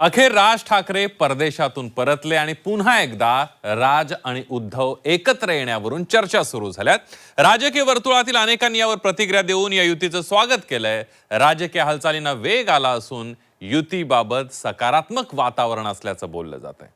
अखेर राज ठाकरे परदेशातून परतले आणि पुन्हा एकदा राज आणि उद्धव एकत्र येण्यावरून चर्चा सुरू झाल्यात. राजकीय वर्तुळातील अनेकांनी यावर प्रतिक्रिया देऊन या युतीचं स्वागत केलंय. राजकीय हालचालींना वेग आला असून युतीबाबत सकारात्मक वातावरण असल्याचं बोललं जात आहे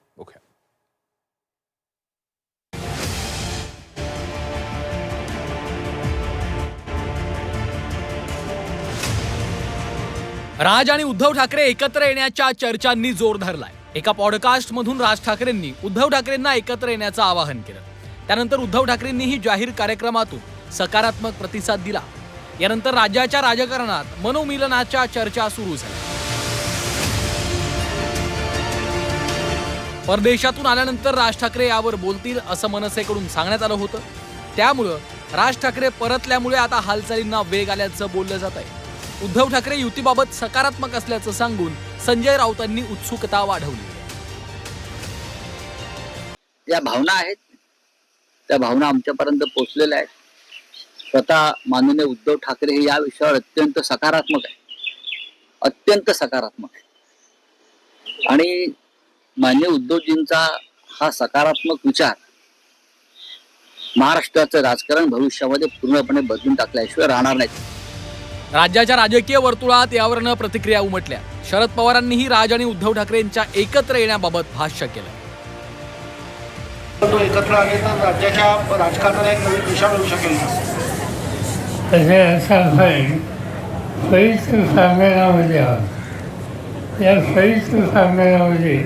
राज आणि उद्धव ठाकरे एकत्र येण्याच्या चर्चांनी जोर धरलाय. एका पॉडकास्टमधून राज ठाकरेंनी उद्धव ठाकरेंना एकत्र येण्याचं आवाहन केलं. त्यानंतर उद्धव ठाकरेंनीही जाहीर कार्यक्रमातून सकारात्मक प्रतिसाद दिला. यानंतर राज्याच्या राजकारणात मनोमिलनाच्या चर्चा सुरू झाल्या. परदेशातून आल्यानंतर राज ठाकरे यावर बोलतील असं मनसेकडून सांगण्यात आलं होतं. त्यामुळं राज ठाकरे परतल्यामुळे आता हालचालींना वेग आल्याचं बोललं जात आहे उद्धव ठाकरे युतीबाबत सकारात्मक असल्याचं सांगून संजय राऊतांनी उत्सुकता वाढवली. या भावना आहेत त्या भावना आमच्यापर्यंत पोहोचलेल्या आहेत. स्वतः माननीय उद्धव ठाकरे हे या विषयावर अत्यंत सकारात्मक आहे अत्यंत सकारात्मक आहे आणि मान्य उद्धवजींचा हा सकारात्मक विचार महाराष्ट्राचं राजकारण भविष्यामध्ये पूर्णपणे बदलून टाकल्याशिवाय राहणार नाही. राज्याच्या राजकीय वर्तुळात यावरनं प्रतिक्रिया उमटल्या. शरद पवारांनीही राज आणि उद्धव ठाकरेंच्या एकत्र येण्याबाबत भाष्य केलं. तो एकत्र आले तर राज्याच्या राजकारणाला एक नवीन दिशा मिळू शकेल का? तसे असं होईल सविस्तर संमेलनामध्ये आहोत या सविस्तर संमेलनामध्ये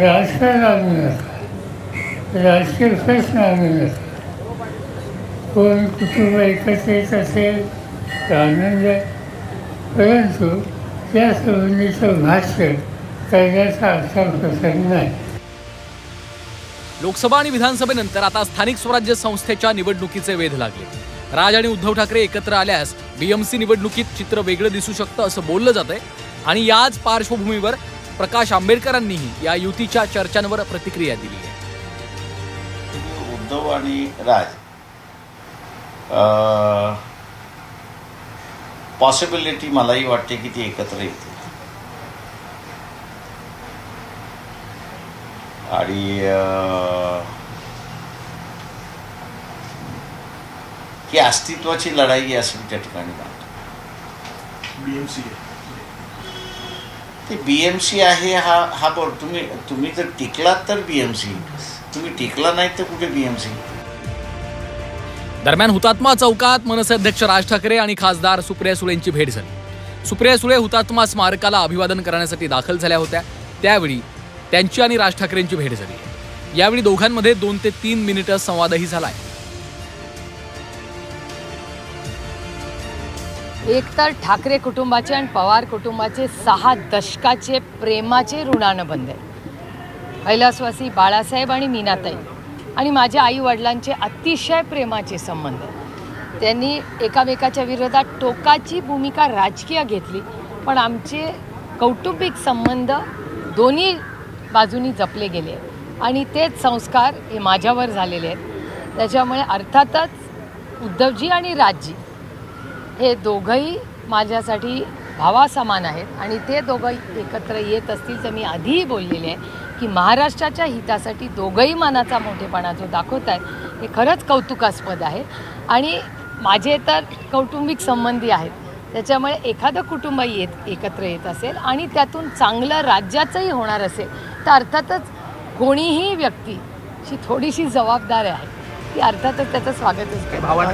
राजकारण आणू नका. राजकीय प्रश्न आणू नका कोण कुटुंब एकत्र येत असेल तर आनंद आहे परंतु त्या संबंधीचं भाष्य करण्याचा असा प्रसंग नाही लोकसभा आणि विधानसभेनंतर आता स्थानिक स्वराज्य संस्थेच्या निवडणुकीचे वेध लागले. राज आणि उद्धव ठाकरे एकत्र आल्यास बीएमसी निवडणुकीत चित्र वेगळं दिसू शकतं असं बोललं जात आहे आणि याच पार्श्वभूमीवर प्रकाश आंबेडकरांनीही या युतीच्या चर्चांवर प्रतिक्रिया दिली आहे. उद्धव आणि राज. पॉसिबिलिटी मलाही वाटते की ती एकत्र येतील आणि ही अस्तित्वाची लढाई असं मी त्या ठिकाणी मानतो ते बी एम सी आहे हा हा बोल तुम्ही तुम्ही जर टिकलात तर बी एम सी तुम्ही टिकला नाही तर कुठे बी एम सी दरम्यान हुतात्मा चौकात मनसे अध्यक्ष राज ठाकरे आणि खासदार सुप्रिया सुळेंची भेट झाली. सुप्रिया सुळे हुतात्मा स्मारकाला अभिवादन करण्यासाठी दाखल झाल्या होत्या. त्यावेळी त्यांची आणि राज ठाकरेंची भेट झाली. यावेळी दोघांमध्ये दोन ते तीन मिनिटं संवादही झालाय. एकतर ठाकरे कुटुंबाचे आणि पवार कुटुंबाचे सहा दशकाचे प्रेमाचे ऋणानुबंध आहे कैलासवासी बाळासाहेब आणि मीनाताई. आणि माझ्या आई वडिलांचे अतिशय प्रेमाचे संबंध. त्यांनी एकामेकाच्या विरोधात टोकाची भूमिका राजकीय घेतली पण आमचे कौटुंबिक संबंध दोन्ही बाजूनी जपले गेले आणि तेच संस्कार हे माझ्यावर झालेले आहेत. त्याच्यामुळे अर्थातच उद्धवजी आणि राजजी हे दोघंही माझ्यासाठी भावासमान आहेत आणि ते दोघं एकत्र येत असतील तर मी आधीही बोललेले आहे की महाराष्ट्राच्या हितासाठी दोघंही मानाचा मोठेपणा जो दाखवत आहेत हे खरंच कौतुकास्पद आहे. आणि माझे तर कौटुंबिक संबंधी आहेत त्याच्यामुळे एखादं कुटुंब येत एकत्र येत असेल आणि त्यातून चांगलं राज्याचंही होणार असेल तर अर्थातच कोणीही व्यक्ती जी थोडीशी जबाबदार आहे ती अर्थातच त्याचं स्वागतच भावना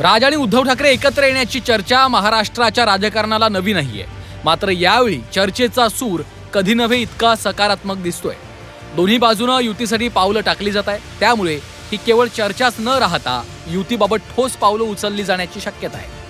राज आणि उद्धव ठाकरे एकत्र येण्याची चर्चा महाराष्ट्राच्या राजकारणाला नवी नाहीये. मात्र यावेळी चर्चेचा सूर कधी नव्हे इतका सकारात्मक दिसतोय. दोन्ही बाजूनं युतीसाठी पावलं टाकली जात आहे त्यामुळे ही केवळ चर्चाच न राहता युतीबाबत ठोस पावलं उचलली जाण्याची शक्यता आहे.